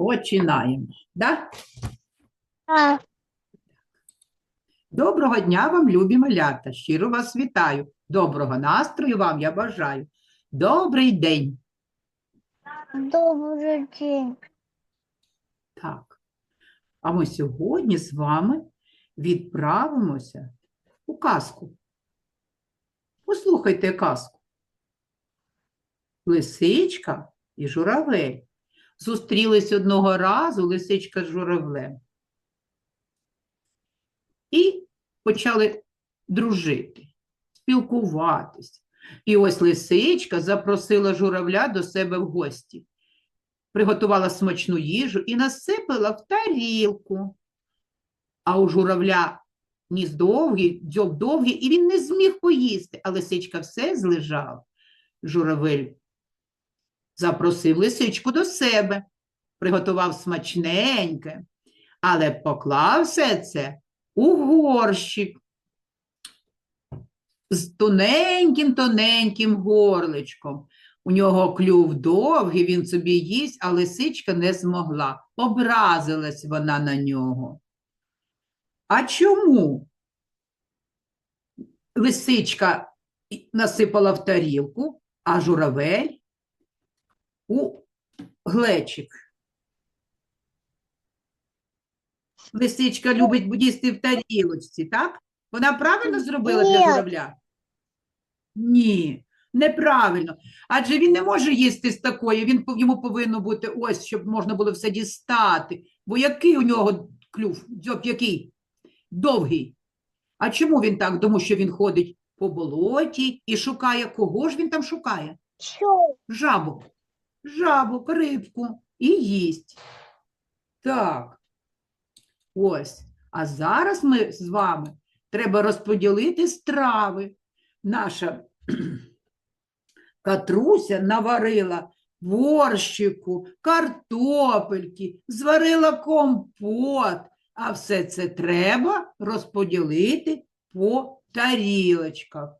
Починаємо. Да? А, Доброго дня вам, любі малята. Щиро вас вітаю. Доброго настрою вам я бажаю. Добрий день. добрий день. Так. А ми сьогодні з вами відправимося у казку. Послухайте казку. Лисичка і журавель. Зустрілись одного разу лисичка з журавлем. І почали дружити, спілкуватись. І ось лисичка запросила журавля до себе в гості приготувала смачну їжу і насипала в тарілку. А у журавля ніс довгий, дзьоб довгий, і він не зміг поїсти, а лисичка все злежала. Журавель запросив лисичку до себе, приготував смачненьке, але поклав все це у горщик з тоненьким-тоненьким горличком. У нього клюв довгий, він собі їсть, а лисичка не змогла. Образилась вона на нього. А чому? Лисичка насипала в тарілку, а журавель у глечик. Лисичка любить їсти в тарілочці, так? Вона правильно зробила для журавля? Ні, неправильно. Адже він не може їсти з такої, він, йому повинно бути ось, щоб можна було все дістати. Бо який у нього клюв? Дзьоб який? Довгий. А чому він так? Тому що він ходить по болоті і шукає, кого ж він там шукає? Що? Жабу. Жабу, рибку і їсть. Так. Ось. А зараз ми з вами треба розподілити страви. Наша Катруся наварила борщику, картопельки, зварила компот, а все це треба розподілити по тарілочках.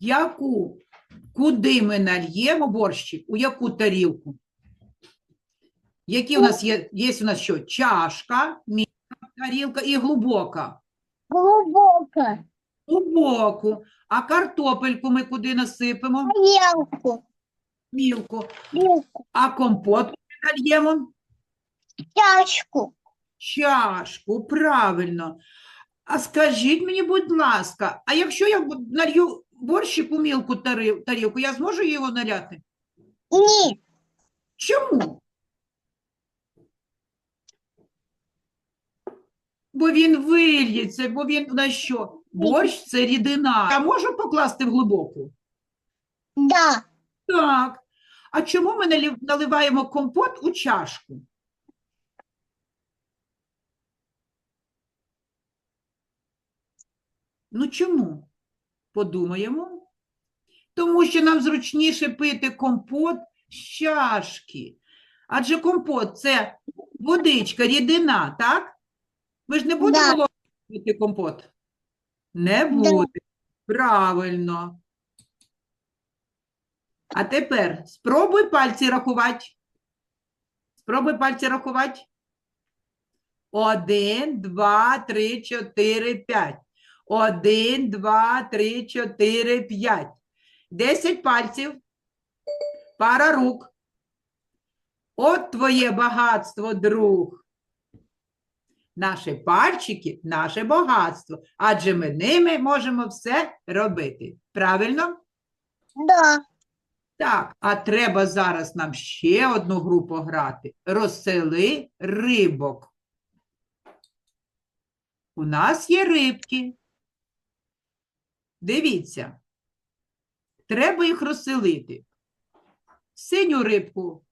Яку? Куди ми нальємо борщик? У яку тарілку? Які у нас є? Є у нас що? Чашка, мілка тарілка і глибока. Глибоко. Глибоку. А картопельку ми куди насипемо? Тарілку. Мілку. Білку. А компот куди нальємо? Чашку. Чашку, правильно. А скажіть мені, будь ласка, а якщо я налью борщик у мілку тари- тарілку, я зможу його наляти? Ні. Чому? Бо він вильється, бо він на що? Борщ це рідина. Я можу покласти в глибоку? Да. Так. А чому ми налів- наливаємо компот у чашку? Ну чому? Подумаємо. Тому що нам зручніше пити компот з чашки. Адже компот це водичка, рідина, так? Ми ж не будемо Да. пити компот? Не Да. буде. Правильно. А тепер спробуй пальці рахувати. Спробуй пальці рахувати. Один, два, три, чотири, п'ять. Один, два, три, чотири, п'ять. Десять пальців. Пара рук. От твоє багатство, друг. Наші пальчики – наше багатство, адже ми ними можемо все робити. Правильно? Да. Так, а треба зараз нам ще одну гру пограти. Розсели рибок. У нас є рибки. Дивіться. Треба їх розселити. Синю рибку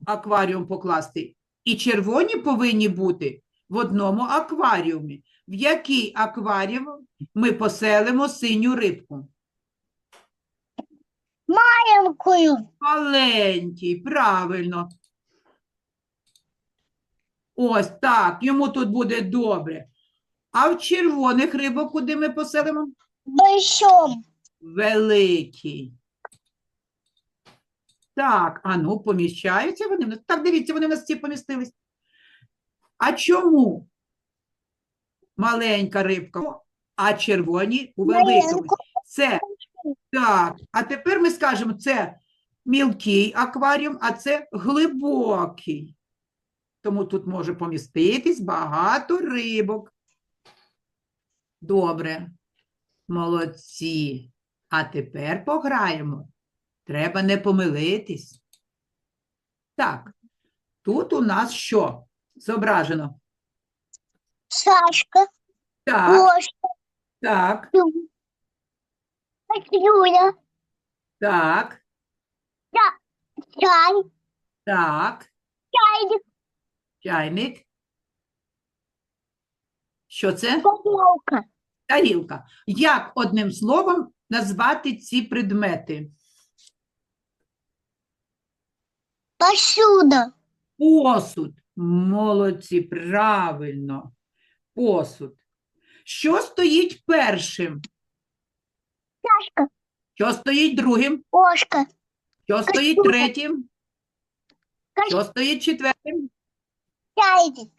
в акваріум покласти. І червоні повинні бути в одному акваріумі. В який акваріум ми поселимо синю рибку? Маленькою. Маленький, правильно. Ось так, йому тут буде добре. А в червоних рибок куди ми поселимо? Большом. Великий. Так, а ну, поміщаються вони в нас. Так, дивіться, вони в нас всі помістились. А чому маленька рибка, а червоні у великому? Це так. А тепер ми скажемо, це мілкий акваріум, а це глибокий. Тому тут може поміститись багато рибок. Добре. Молодці. А тепер пограємо. Треба не помилитись. Так, тут у нас що зображено? Сашка, Так, ложка, так, Юля, так, чай, так. чайник, Чайник. Що це? тарелка, Тарілка. Як одним словом назвати ці предмети? посуда, Посуд. Молодці, правильно. Посуд. Що стоїть першим? чашка, Що стоїть другим? ложка, Що стоїть Кастрюля. третім? Що стоїть четвертим? чайник,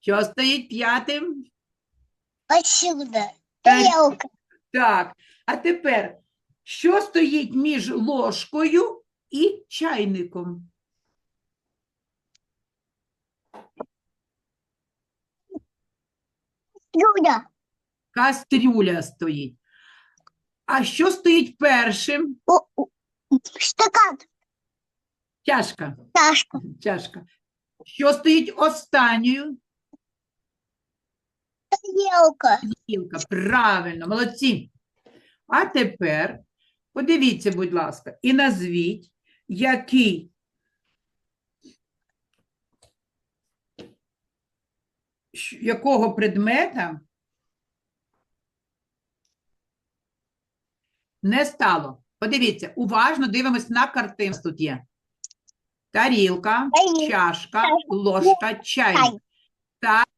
Що стоїть п'ятим? Та- тарелка, Так. А тепер, що стоїть між ложкою і чайником? Юля, Кастрюля стоїть. А що стоїть першим? о, о, стакан, Чашка. чашка, Чашка. Що стоїть останньою? Тарелка, Тарілка. Правильно, молодці. А тепер подивіться, будь ласка, і назвіть, який якого предмета не стало. Подивіться, уважно дивимось на картину. Тут є тарілка, Тарілка, чашка, ложка, чайник. Так,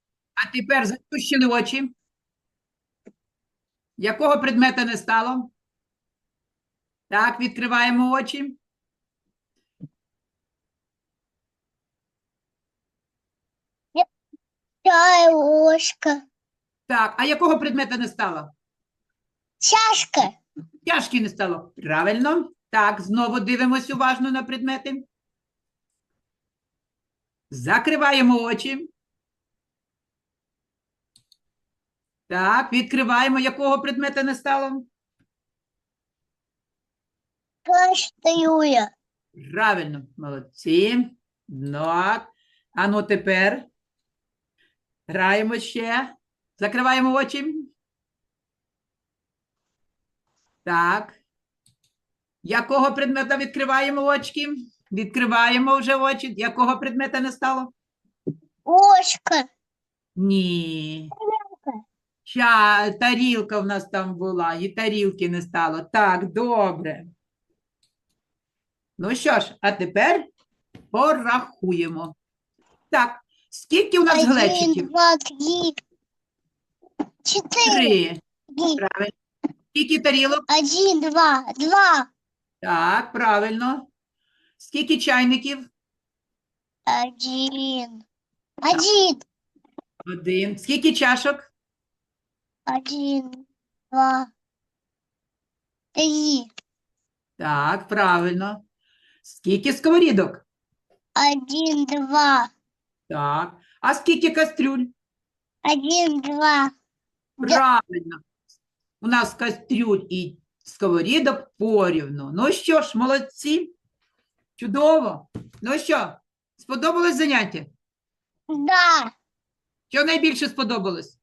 а тепер заплющили очі. Якого предмета не стало? Так, відкриваємо очі. чай, ложка, Так, а якого предмета не стало? чашка, Чашки не стало. Правильно. Так, знову дивимось уважно на предмети. Закриваємо очі. Так, відкриваємо. Якого предмета не стало? кастрюля, Правильно, молодці. Так. А ну тепер граємо ще. Закриваємо очі. Так. Якого предмета відкриваємо очки? Відкриваємо вже очі. Якого предмета не стало? ложка, Ні. Ча, тарілка в нас там була, і тарілки не стало. Так, добре. Ну що ж, а тепер порахуємо. Так, скільки у нас глечиків? два, три, четыре, Три. Три. Правильно. Скільки тарілок? один, два, два, Так, правильно. Скільки чайників? один, один, Один. Скільки чашок? Один, два, три, Так, правильно. Скільки сковорідок? один, два, Так. А скільки кастрюль? один, два, Правильно. У нас кастрюль і сковорідок порівну. Ну що ж, молодці. Чудово. Ну що, сподобалось заняття? да, Що найбільше сподобалось?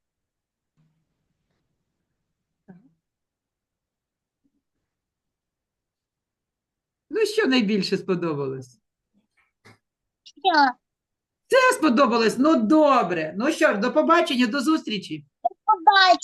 Ну, що найбільше сподобалось? все, Це сподобалось? Ну, добре. Ну що ж, до побачення, до зустрічі. побачення.